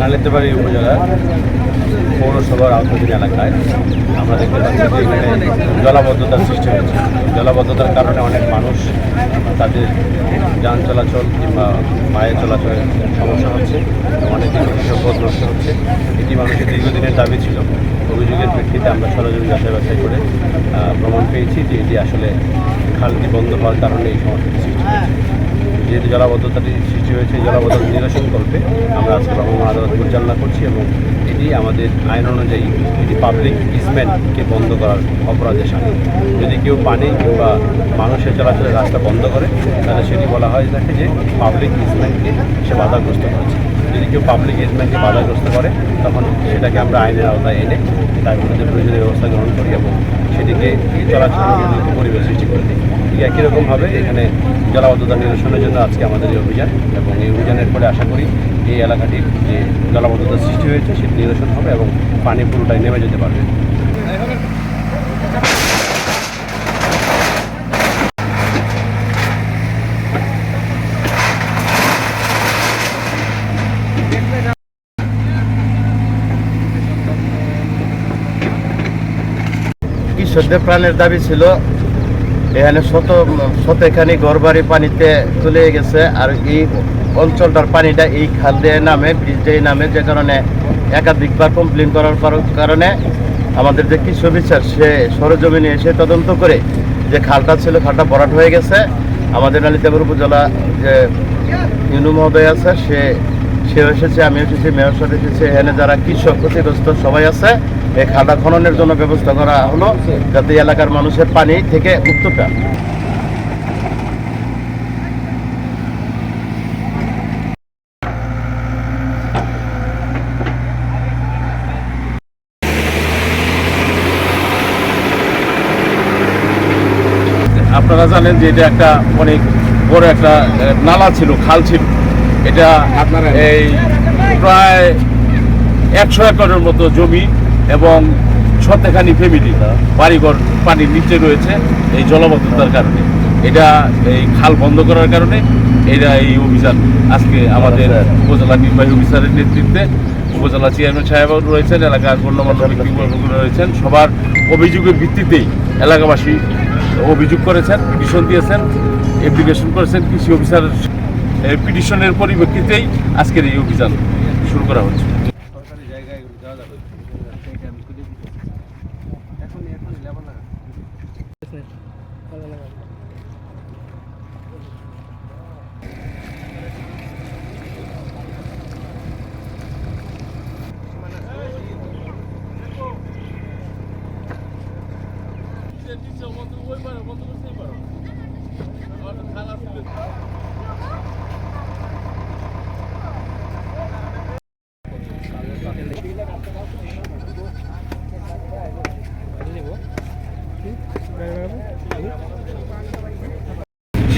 নালিতাবাড়ি উপজেলার পৌরসভার আওতাধীন এলাকায় আমরা দেখতে পাচ্ছি যে এখানে জলাবদ্ধতার সৃষ্টি হয়েছে। জলাবদ্ধতার কারণে অনেক মানুষ তাদের যান চলাচল কিংবা পায়ে চলাচলের সমস্যা হচ্ছে, অনেক সম্পদ নষ্ট হচ্ছে। এটি মানুষের দীর্ঘদিনের দাবি ছিল। অভিযোগের প্রেক্ষিতে আমরা সরজমিন যাচাই বাছাই করে প্রমাণ পেয়েছি যে এটি আসলে খালটি বন্ধ হওয়ার কারণে এই সমস্যাটি সৃষ্টি হয়েছে। যেহেতু জলাবদ্ধতাটি সৃষ্টি হয়েছে জলাবদ্ধতা নিরসন করবে আমরা আজকে ভ্রাম্যমাণ আদালত পরিচালনা করছি এবং এটি আমাদের আইন অনুযায়ী এটি পাবলিক ইসমেন্টকে বন্ধ করার অপরাধের সামিল যদি কেউ পানি কিংবা মানুষের চলাচলের রাস্তা বন্ধ করে, তাহলে সেটি বলা হয় থাকে যে পাবলিক ইসমেন্টকে সে বাধাগ্রস্ত করেছে। যদি কেউ পাবলিক ইসমেন্টকে বাধাগ্রস্ত করে, তখন সেটাকে আমরা আইনের আওতায় এনে তার প্রয়োজনীয় ব্যবস্থা গ্রহণ করি এবং সেটিকে চলাচল পরিবেশ সৃষ্টি করে দিই। ঠিক একই রকমভাবে এখানে জলাবদ্ধতা নিরসনের জন্য আজকে আমাদের এই অভিযান এবং এই অভিযানের পরে আশা করি এই এলাকাটির যে জলাবদ্ধতা সৃষ্টি হয়েছে, সেটি নিরসন হবে এবং পানি পুরোটাই নেমে যেতে পারবে। কৃষকদের প্রাণের দাবি ছিল, এখানে শত, শতেখানি ঘরবাড়ি পানিতে চলে গেছে আর এই অঞ্চলটার পানিটা এই খাল দিয়ে নামে, ব্রিজ দিয়ে নামে, যে কারণে একাধিকবার কমপ্লেন করার কারণে আমাদের যে কৃষি বিচার সে সরজমিনে এসে তদন্ত করে যে খালটা ছিল, খালটা ভরাট হয়ে গেছে। আমাদের নালিতাপুর উপজেলা যে ইউনু মহোদয় আছে, সে সে এসেছে আমি এসেছি, মেয়র সাহেব এসেছে, এখানে যারা কৃষক ক্ষতিগ্রস্ত সবাই আছে। এই খালটা খননের জন্য ব্যবস্থা করা হলো যাতে এলাকার মানুষের পানি থেকে মুক্ত পায়। আপনারা জানেন যে এটা একটা অনেক বড় একটা নালা ছিল খাল ছিল। এটা আপনারা এই প্রায় একশো একরের মতো জমি এবং সতেখানি ফ্যামিলি, বাড়িঘর, পানির নিচে রয়েছে এই জলবদ্ধতার কারণে। এটা এই খাল বন্ধ করার কারণে এটা এই অভিযান আজকে আমাদের উপজেলা নির্বাহী অফিসারের নেতৃত্বে উপজেলা চেয়ারম্যান সাহেব রয়েছেন, এলাকার গণ্যমান্য ব্যক্তিবর্গ রয়েছেন। সবার অভিযোগের ভিত্তিতেই এলাকাবাসী অভিযোগ করেছেন, পিটিশন দিয়েছেন অ্যাপ্লিকেশন করেছেন, কৃষি অফিসার পিটিশনের পরিপ্রেক্ষিতেই আজকের এই অভিযান শুরু করা হচ্ছে। Sen hiç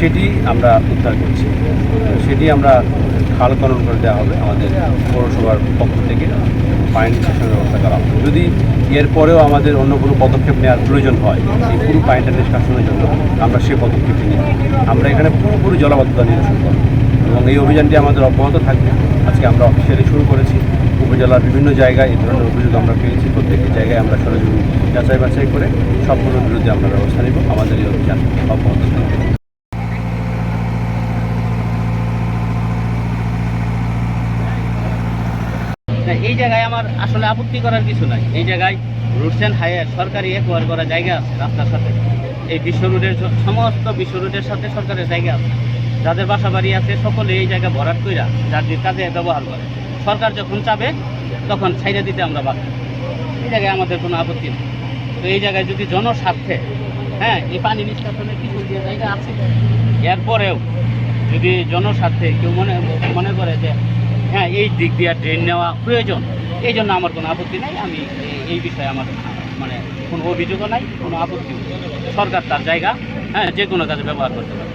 সেটি আমরা উদ্ধার করছি। সেটি আমরা খাল খনন করে দেওয়া হবে আমাদের পৌরসভার পক্ষ থেকে। পানি নিষ্কাশনের ব্যবস্থা করা হবে। যদি এরপরেও আমাদের অন্য কোনো পদক্ষেপ নেওয়ার প্রয়োজন হয়, এই পুরো পানিটা নিষ্কাশনের জন্য আমরা সেই পদক্ষেপটি নিই। আমরা এখানে পুরোপুরি জলাবদ্ধতা নিরসন করব। এবং এই অভিযানটি আমাদের অব্যাহত থাকবে। আজকে আমরা অফিসিয়ালি শুরু করেছি। উপজেলার বিভিন্ন জায়গায় এই ধরনের অভিযোগ আমরা পেয়েছি। প্রত্যেকটি জায়গায় আমরা সরজমিন যাচাই বাছাই করে সবগুলোর বিরুদ্ধে আমরা ব্যবস্থা নেব। আমাদের এই অভিযান অব্যাহত থাকবে। এই জায়গায় আমার আসলে আপত্তি করার কিছু নাই। এই জায়গায় রুটস অ্যান্ড হাইয়ার সরকারি একোয়ার করা জায়গা আছে রাস্তার সাথে। এই বিশ্ব রোডের সমস্ত বিশ্ব রোডের সাথে সরকারের জায়গা আছে। যাদের বাসা বাড়ি আছে, সকলে এই জায়গা ভরাট কইরা যার কাজে ব্যবহার করে। সরকার যখন চাবে, তখন ছাইড়ে দিতে আমরা বাধ্য। এই জায়গায় আমাদের কোনো আপত্তি নেই। তো এই জায়গায় যদি জনস্বার্থে হ্যাঁ এই পানি নিষ্কাশনের কিছু জায়গা আছে, এরপরেও যদি জনস্বার্থে কেউ মনে মনে করে যে হ্যাঁ এই দিক দিয়ে ট্রেন নেওয়া প্রয়োজন। এই জন্য আমার কোনো আপত্তি নাই। আমি এই বিষয়ে আমার মানে কোনো অভিযোগও নাই, কোনো আপত্তি সরকার তার জায়গা হ্যাঁ যে কোনো কাজে ব্যবহার করতে পারে।